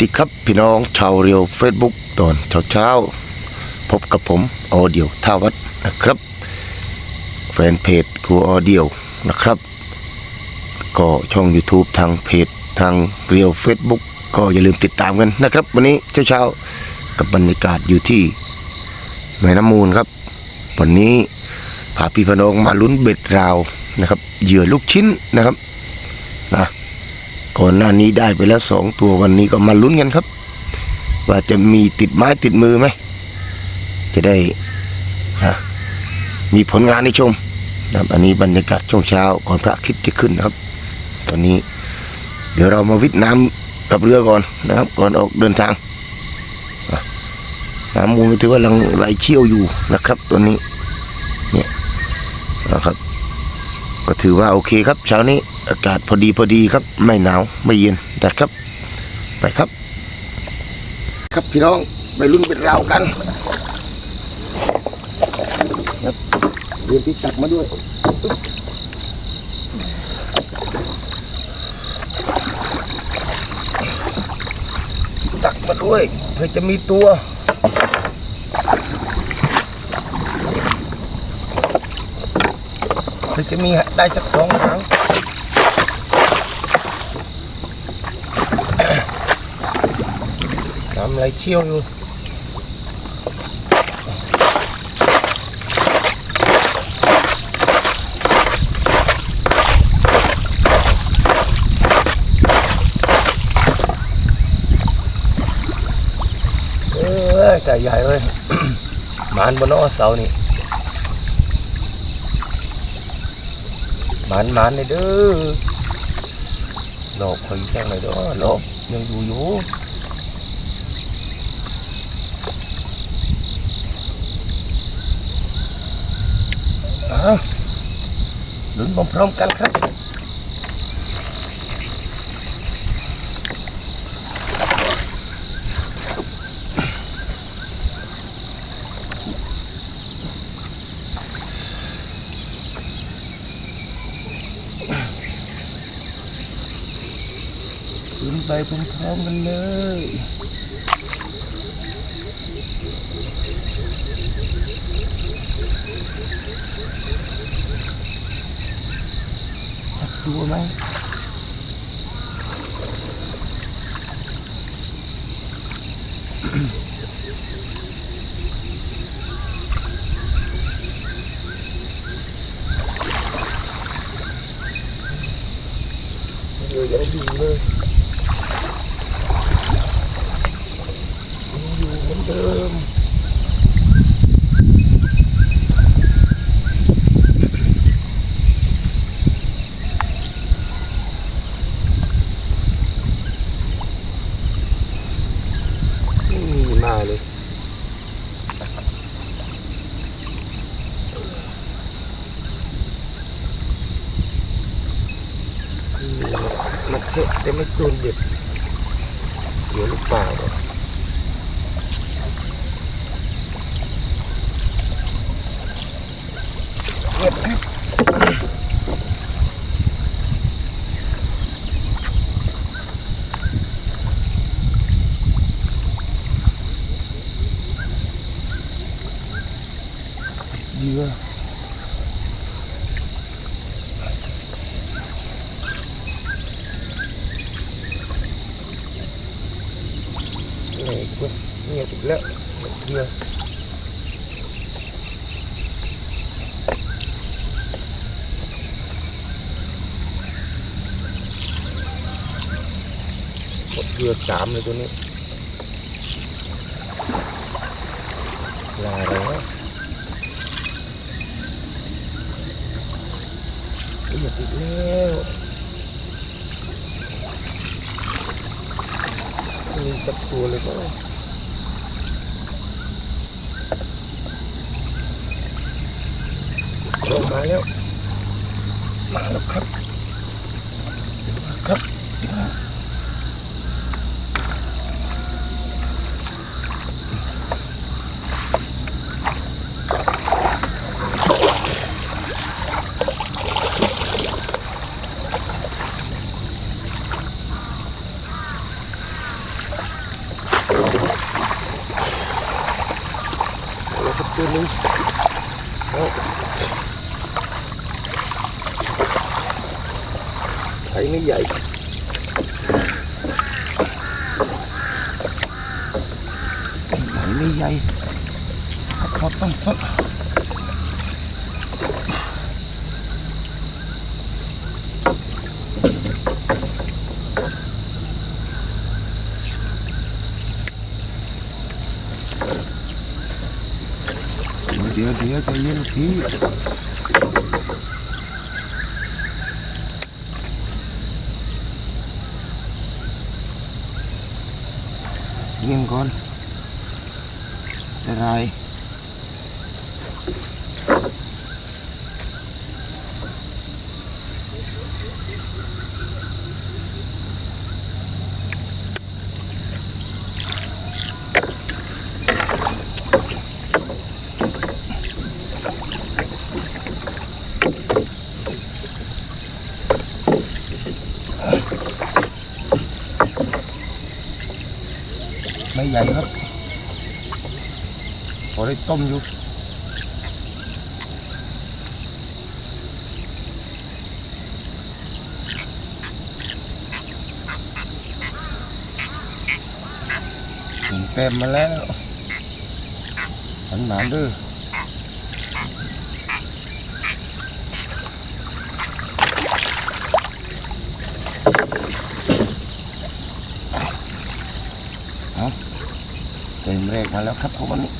ดีครับพี่น้องชาวเรียวเฟซบุ๊กตอนเช้าเช้าๆพบกับผมออเดียวท่าวัดนะครับ แฟนเพจครูออเดียวนะครับ ก็ช่อง YouTube ทางเพจทางเรียวเฟซบุ๊กก็อย่าลืมติดตามกันนะครับ วันนี้เช้าเช้าๆกับบรรยากาศอยู่ที่แม่น้ำมูลครับ วันนี้พาพี่พน้องมาลุ้นเบ็ดราวนะครับเหยื่อลูกชิ้นนะครับ ก่อนหน้านี้ได้ไปแล้วสองตัววันนี้ก็มาลุ้นกันครับ ว่าจะมีติดไม้ติดมือไหม จะได้มีผลงานให้ชมนะครับอันนี้บรรยากาศช่วงเช้าก่อนพระอาทิตย์จะขึ้นนะครับ ตอนนี้ เดี๋ยวเรามาวิทย์น้ำกับเรือก่อนนะครับ ก่อนออกเดินทางอะน้ำมูลก็ถือว่ากำลังไหลเชี่ยวอยู่นะครับตัวนี้เนี่ยนะครับ ก็ถือว่าโอเคครับเช้านี้ อากาศพอดีพอดีครับ ไม่หนาวไม่เย็นนะครับ ไปครับ ครับพี่น้องไปรุ่นเป็นราวกันครับเรียนที่ตักมาด้วยที่ตักมาด้วยเพื่อจะมีตัวเพื่อจะมีได้สักสองครั้งำอะไรเชี่ยวอยู่เอ้ยไก่ใหญ่เลยหมานบนนอเสานี่หมานหมานเลยเด้อหลอกคอยแซงเลยเด้อหลอกยังอยู่อยู่ อ้าลุ้นพร้อมๆกันครับลุ้นไปพร้อมๆกันเลย สักตัวไหมเดี๋ยวยังอยู่เลยยังอยู่เหมือนเดิม ไม่มีมาเลยอืมมาเทะแต่ไม่โดนเด็ดเดี๋ยวลูกเปล่าอะเงียบครับเหยื่อ ไหนกูเงียบอีกแล้วเหยื่อ สักแล้วไม่มีสักตัวเลยก็ลงมาแล้ว มาแล้วครับ ใส่ไม่ใหญ่ใส่ไม่ใหญ่พอต้องสด เดี๋ยงก่อนอะไร หญ่ครับพอได้ต้มอยู่หนึ่งเต็มมาแล้วหันหนานด้วย เต็มแรกมาแล้วครับผมวันนี้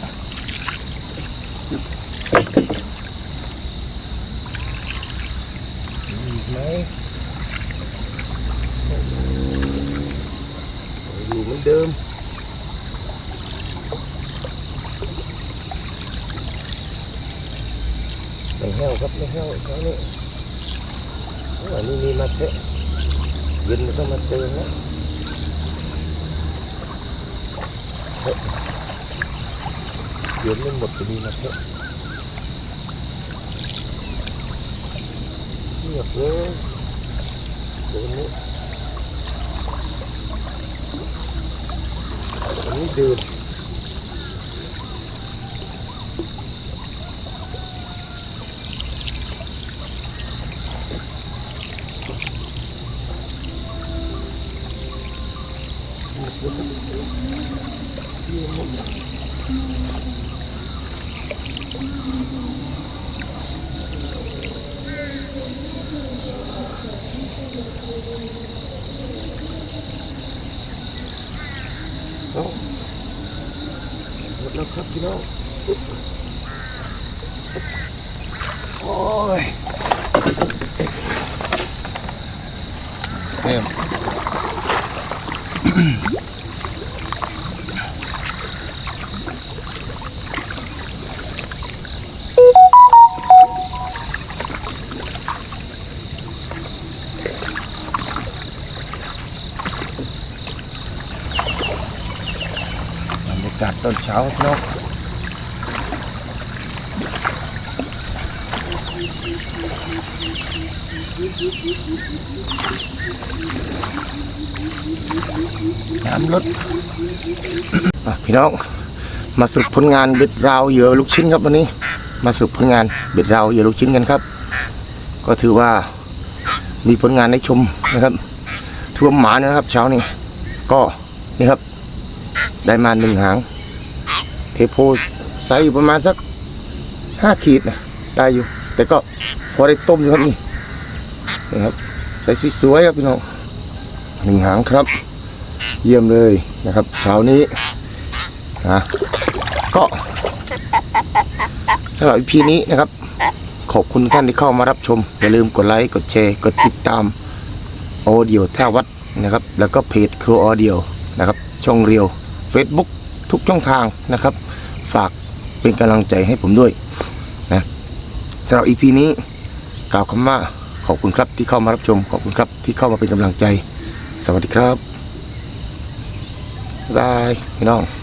อีกไหมอยู่เหมือนเดิมไม่แห้วครับไม่แห้วเช้านี้อันนี้มีมาเทะเย็นมันต้องมาเจอแล้ วเฮ้ยเย็นไม่หมดจะมีมาเทะเงียบเลยเดี๋ยวนี้อันนี้ดื่ม เอาหมดแล้วครับพี่น้องโอ้ยเต็มากาศตอนเช้าพี่น้องน้ำลดพี่น้อง มาสรุปผลงานเบ็ดราวเหยื่อลูกชิ้นครับวันนี้ มาสรุปผลงานเบ็ดราวเหยื่อลูกชิ้นกันครับ ก็ถือว่ามีผลงานให้ชมนะครับท่วมหมานะครับ เช้านี้ก็นี่ครับ ได้มาหนึ่งหาง เทโพไซส์อยู่ประมาณสักห้าขีดนะได้อยู่ แต่ก็พอได้ต้มอยู่ครับนี่นี่ครับใส่สวยๆครับพี่น้องหนึ่งหางครับ เยี่ยมเลยนะครับเช้านี้นะก็สำหรับ EP นี้นะครับ ขอบคุณท่านที่เข้ามารับชม อย่าลืมกดไลค์กดแชร์กดติดตามโอเดียวท่าวัดนะครับ แล้วก็เพจครัวออเดียวนะครับ ช่องเรียว Facebook ทุกช่องทางนะครับ ฝากเป็นกำลังใจให้ผมด้วยนะสำหรับ EP นี้กล่าวคำว่าขอบคุณครับที่เข้ามารับชม ขอบคุณครับที่เข้ามาเป็นกำลังใจ สวัสดีครับบ๊ายบายพี่น้อง